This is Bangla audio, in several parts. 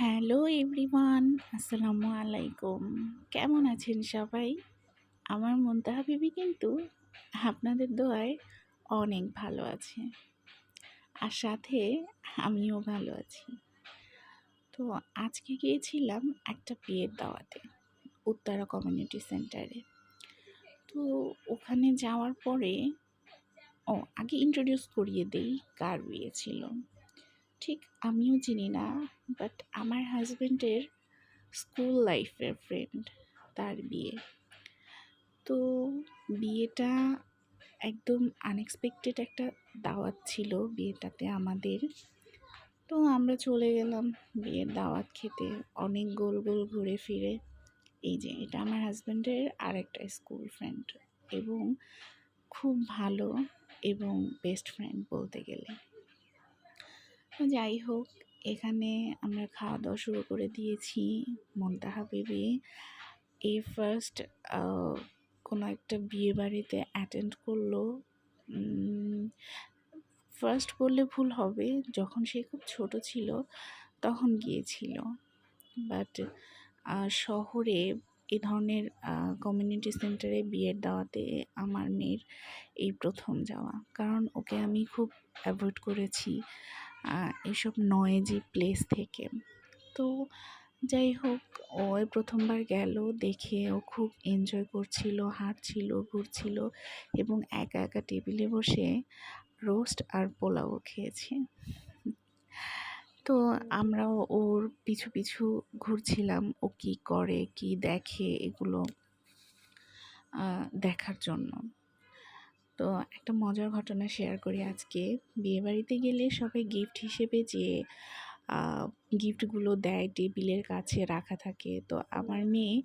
হ্যালো এভরিওয়ান, আসসালামু আলাইকুম। কেমন আছেন সবাই? আমার মন্তাহা বিবি কিন্তু আপনাদের দোয়ায় অনেক ভালো আছে আর সাথে আমিও ভালো আছি। তো আজকে গিয়েছিলাম একটা বিয়ের দাওয়াতে উত্তরা কমিউনিটি সেন্টারে। তো ওখানে যাওয়ার পরে, ও আগে ইন্ট্রোডিউস করিয়ে দেই কার বিয়ে ছিল। ঠিক আমিও চিনি না বাট আমার হাজব্যান্ডের স্কুল লাইফের ফ্রেন্ড তার বিয়ে। তো বিয়েটা একদম আনএক্সপেক্টেড একটা দাওয়াত ছিল বিয়েটাতে আমাদের। তো আমরা চলে গেলাম বিয়ের দাওয়াত খেতে, অনেক গোল গোল ঘুরে ফিরে। এই যে, এটা আমার হাজব্যান্ডের আর একটা স্কুল ফ্রেন্ড এবং খুব ভালো এবং বেস্ট ফ্রেন্ড বলতে গেলে। যাই হোক এখানে আমরা খাওয়া দাওয়া শুরু করে দিয়েছি মন্তাহা বেবি এই ফার্স্ট কোনো একটা বিয়ে বাড়িতে অ্যাটেন্ড করল। ফার্স্ট বললে ভুল হবে, যখন সে খুব ছোট ছিল, তখন গিয়েছিল। বাট শহরে এ ধরনের কমিউনিটি সেন্টারে বিয়ের দাওয়াতে আমার মেয়ের এই প্রথম যাওয়া। কারণ ওকে আমি খুব অ্যাভয়েড করেছি। এসব নয়েজি প্লেস থেকে। তো যাই হোক ও প্রথমবার গেল, দেখে ও খুব এনজয় করছিল, হাঁটছিল, ঘুরছিল এবং একা একা টেবিলে বসে রোস্ট আর পোলাও খেয়েছে। তো আমরাও ওর পিছু পিছু ঘুরছিলাম, ও কি করে, কি দেখে এগুলো দেখার জন্য। তো একটা মজার ঘটনা শেয়ার করি আজকে। বিয়েবাড়িতে গেলে সবাই গিফট হিসেবে যে গিফটগুলো দেয় টেবিলের কাছে রাখা থাকে। তো আমার মেয়ে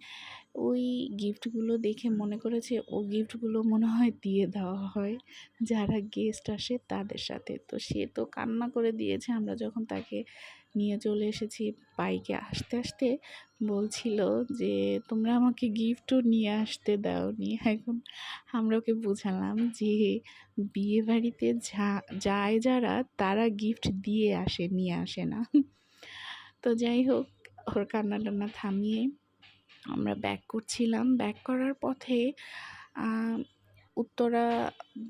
ওই গিফটগুলো দেখে মনে করেছে, ও গিফটগুলো মনে হয় দিয়ে দেওয়া হয়। যারা গেস্ট আসে তাদের সাথে। তো সে তো কান্না করে দিয়েছে। আমরা যখন তাকে নিয়ে চলে এসেছি বাইকে আসতে আসতে বলছিল যে, তোমরা আমাকে গিফটও নিয়ে আসতে দাওনি। এখন আমরা ওকে বোঝালাম যে বিয়ে বাড়িতে যা, যায় যারা তারা গিফট দিয়ে আসে, নিয়ে আসে না। তো যাই হোক, ওর কান্না টান্না থামিয়ে আমরা ব্যাক করছিলাম। ব্যাক করার পথে উত্তরা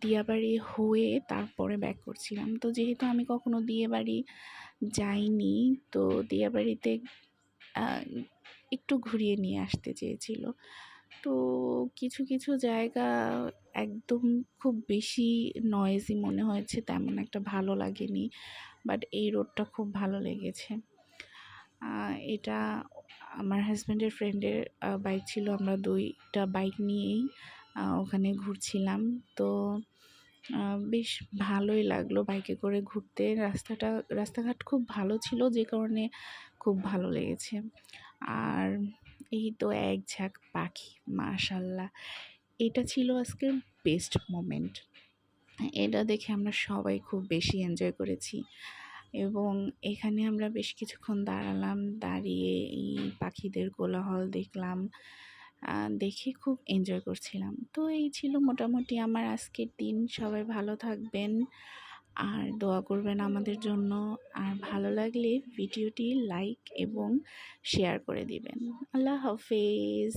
দিয়াবাড়ি হয়ে তারপরে ব্যাক করছিলাম। তো যেহেতু আমি কখনো দিয়াবাড়ি যাইনি, তো দিয়াবাড়িতে একটু ঘুরিয়ে নিয়ে আসতে চেয়েছিল। তো কিছু কিছু জায়গা একদম খুব বেশি নয়েজি মনে হয়েছে, তেমন একটা ভালো লাগেনি বাট এই রোডটা খুব ভালো লেগেছে। এটা আমার হাজব্যান্ডের ফ্রেন্ডের বাইক ছিল। আমরা দুইটা বাইক নিয়েই ওখানে ঘুরছিলাম। তো বেশ ভালোই লাগল বাইকে করে ঘুরতে। রাস্তাটা, রাস্তাঘাট খুব ভালো ছিল, যে কারণে খুব ভালো লেগেছে। আর এই তো এক ঝাঁক পাখি, মাশাল্লাহ। এটা ছিল আজকের বেস্ট মোমেন্ট এটা দেখে আমরা সবাই খুব বেশি এনজয় করেছি। এবং এখানে আমরা বেশ কিছুক্ষণ দাঁড়ালাম, দাঁড়িয়ে এই পাখিদের কোলাহল দেখলাম দেখে খুব এনজয় করছিলাম। তো এই ছিল মোটামুটি আমার আজকের দিন। সবাই ভালো থাকবেন, আর দোয়া করবেন আমাদের জন্য। আর ভালো লাগলে ভিডিওটি লাইক এবং শেয়ার করে দিবেন। আল্লাহ হাফেজ।